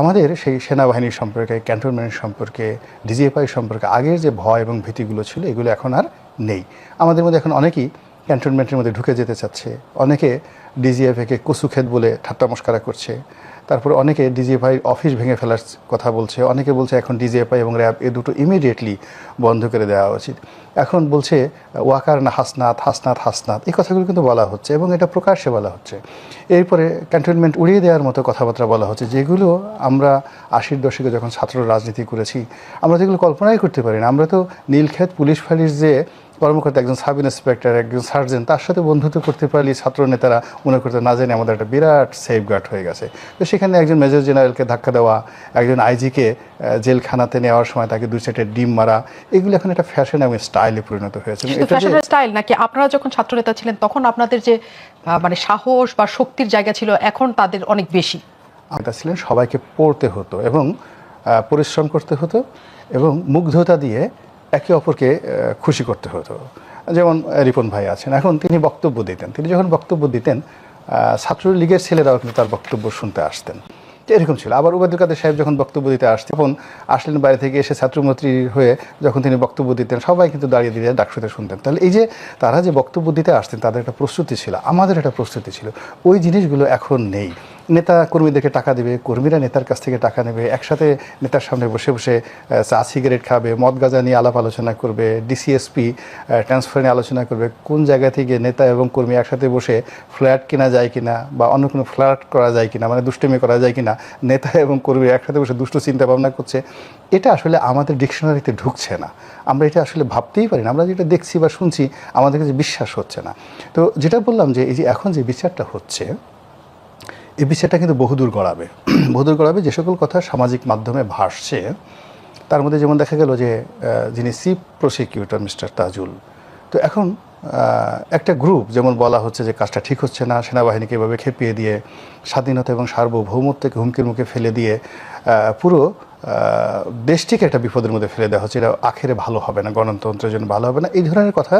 আমাদের সেই সেনাবাহিনী সম্পর্কে, ক্যান্টনমেন্ট সম্পর্কে, ডিজিএফআই সম্পর্কে আগের যে ভয় এবং ভীতিগুলো ছিল, এগুলো এখন আর নেই। আমাদের মধ্যে এখন অনেকেই ক্যান্টনমেন্টের মধ্যে ঢুকে যেতে চাচ্ছে। অনেকে ডিজিএফআইকে কসুক্ষেত বলে ঠাট্টা মস্কারা করছে। তারপরে অনেকে ডিজিএফআই অফিস ভেঙে ফেলার কথা বলছে, অনেকে বলছে এখন ডিজিএফআই এবং র্যাব এ দুটো ইমিডিয়েটলি বন্ধ করে দেওয়া উচিত। এখন বলছে, ওয়াকার না হাসনাত হাসনাত হাসনাত, এই কথাগুলো কিন্তু বলা হচ্ছে এবং এটা প্রকাশ্যে বলা হচ্ছে। এরপরে ক্যান্টনমেন্ট উড়িয়ে দেওয়ার মতো কথাবার্তা বলা হচ্ছে, যেগুলো আমরা আশির দশকে যখন ছাত্র রাজনীতি করেছি, আমরা যেগুলো কল্পনাই করতে পারি না। আমরা তো নীলক্ষেত পুলিশ ফাঁড়ির যে কর্মকর্তা একজন সাব ইন্সপেক্টর একজন সার্জেন তার সাথে বন্ধুত্ব করতে পারলে ছাত্র নেতারা মনে করতে না জানি আমাদের একটা বিরাট সেফগার্ড হয়ে গেছে। তো সেখানে একজন মেজর জেনারেলকে ধাক্কা দেওয়া একজন আইজিকে জেলখানাতে নেওয়ার সময় তাকে দুই সাইডে ডিম মারা এগুলো এখন একটা ফ্যাশন এবং স্টাইলে পরিণত হয়েছে। স্টাইল নাকি আপনারা যখন ছাত্রনেতা ছিলেন তখন আপনাদের যে মানে সাহস বা শক্তির জায়গা ছিল এখন তাদের অনেক বেশি। আমরা ছিলেন সবাইকে পড়তে হতো এবং পরিশ্রম করতে হতো এবং মুগ্ধতা দিয়ে একে অপরকে খুশি করতে হতো। যেমন রিপন ভাই আছেন। এখন তিনি বক্তব্য দিতেন। তিনি যখন বক্তব্য দিতেন ছাত্রলীগের ছেলেরাও কিন্তু তার বক্তব্য শুনতে আসতেন। এরকম ছিল। আবার উবায়দুল কাদের সাহেব যখন বক্তব্য দিতে আসতেন, তখন আসলেন বাইরে থেকে এসে ছাত্রমন্ত্রী হয়ে যখন তিনি বক্তব্য দিতেন, সবাই কিন্তু দাঁড়িয়ে দিতে ডাকসুতে শুনতেন। তাহলে এই যে তারা যে বক্তব্য দিতে আসতেন, তাদের একটা প্রস্তুতি ছিল। আমাদের একটা প্রস্তুতি ছিল। ওই জিনিসগুলো এখন নেই। নেতা কর্মীদেরকে টাকা দেবে, কর্মীরা নেতার কাছ থেকে টাকা নেবে, একসাথে নেতার সামনে বসে বসে চা, সিগারেট খাবে, মদ গাঁজা নিয়ে আলাপ আলোচনা করবে ডিসিএসপি ট্রান্সফার নিয়ে আলোচনা করবে, কোন জায়গা থেকে নেতা এবং কর্মী একসাথে বসে ফ্ল্যাট কেনা যায় কিনা বা অন্য কোনো ফ্ল্যাট করা যায় কিনা মানে দুষ্টুমি করা যায় কিনা, নেতা এবং কর্মী একসাথে বসে দুষ্টু চিন্তা ভাবনা করছে, এটা আসলে আমাদের ডিকশনারিতে ঢুকছে না। আমরা এটা আসলে ভাবতেই পারি না, আমরা যেটা দেখছি বা শুনছি, আমাদের কাছে বিশ্বাস হচ্ছে না। তো যেটা বললাম যে, এই যে এখন যে বিচারটা হচ্ছে এই বিষয়টা কিন্তু বহুদূর গড়াবে। বহুদূর গড়াবে যে সকল কথা সামাজিক মাধ্যমে ভাসছে, তার মধ্যে যেমন দেখা গেল যে যিনি চিফ প্রসিকিউটর মিস্টার তাজুল, তো এখন একটা গ্রুপ যেমন বলা হচ্ছে যে কাজটা ঠিক হচ্ছে না, সেনাবাহিনীকে এভাবে খেপিয়ে দিয়ে, স্বাধীনতা এবং সার্বভৌমত্বকে হুমকির মুখে ফেলে দিয়ে পুরো দেশটিকে একটা বিপদের মধ্যে ফেলে দেওয়া হচ্ছে। এটা আখেরে ভালো হবে না, গণতন্ত্রের জন্য ভালো হবে না। এই ধরনের কথা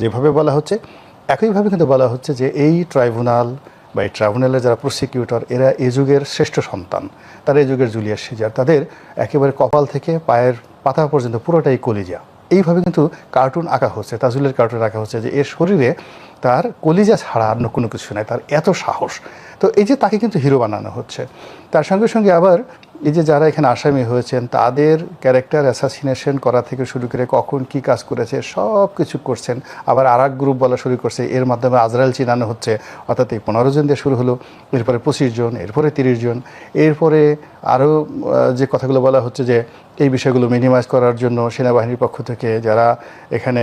যেভাবে বলা হচ্ছে, একইভাবে কিন্তু বলা হচ্ছে যে এই ট্রাইব্যুনাল বা এই ট্রাইব্যুনালের যারা প্রসিকিউটর, এরা এ যুগের শ্রেষ্ঠ সন্তান। তারা এ যুগের জুলিয়াস সিজার। তাদের একেবারে কপাল থেকে পায়ের পাতা পর্যন্ত পুরোটাই কলিজা। এইভাবে কিন্তু কার্টুন আঁকা হচ্ছে, তাজুলের কার্টুন আঁকা হচ্ছে যে এর শরীরে তার কলিজা ছাড়া অন্য কোনো কিছু নাই, তার এত সাহস। তো এই যে তাকে কিন্তু হিরো বানানো হচ্ছে। তার সঙ্গে সঙ্গে আবার এই যে যারা এখানে আসামি হয়েছেন, তাদের ক্যারেক্টার অ্যাসাসিনেশন করা থেকে শুরু করে কখন কি কাজ করেছে, সব কিছু করছেন। আবার আর গ্রুপ বলা শুরু করছে, এর মাধ্যমে আজরাইল চিনানো হচ্ছে। অর্থাৎ এই পনেরো জন দিয়ে শুরু হলো, এরপরে পঁচিশ জন, এরপরে তিরিশ জন। এরপরে আরও যে কথাগুলো বলা হচ্ছে যে, এই বিষয়গুলো মিনিমাইজ করার জন্য সেনাবাহিনীর পক্ষ থেকে যারা এখানে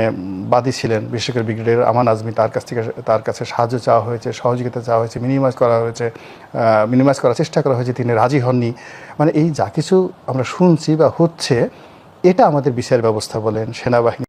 বাদী ছিলেন, বিশেষ করে ব্রিগেডিয়ার আমান আজমি, তার কাছ থেকে, তার কাছে সাহায্য চাওয়া হয়েছে, সহযোগিতা চাওয়া হয়েছে মিনিমাইজ করা হয়েছে মিনিমাইজ করার চেষ্টা করা হয়েছে, তিনি রাজি হননি। মানে এই যা কিছু আমরা শুনছি বা হচ্ছে এটা আমাদের বিচার ব্যবস্থা বলেন সেনাবাহিনী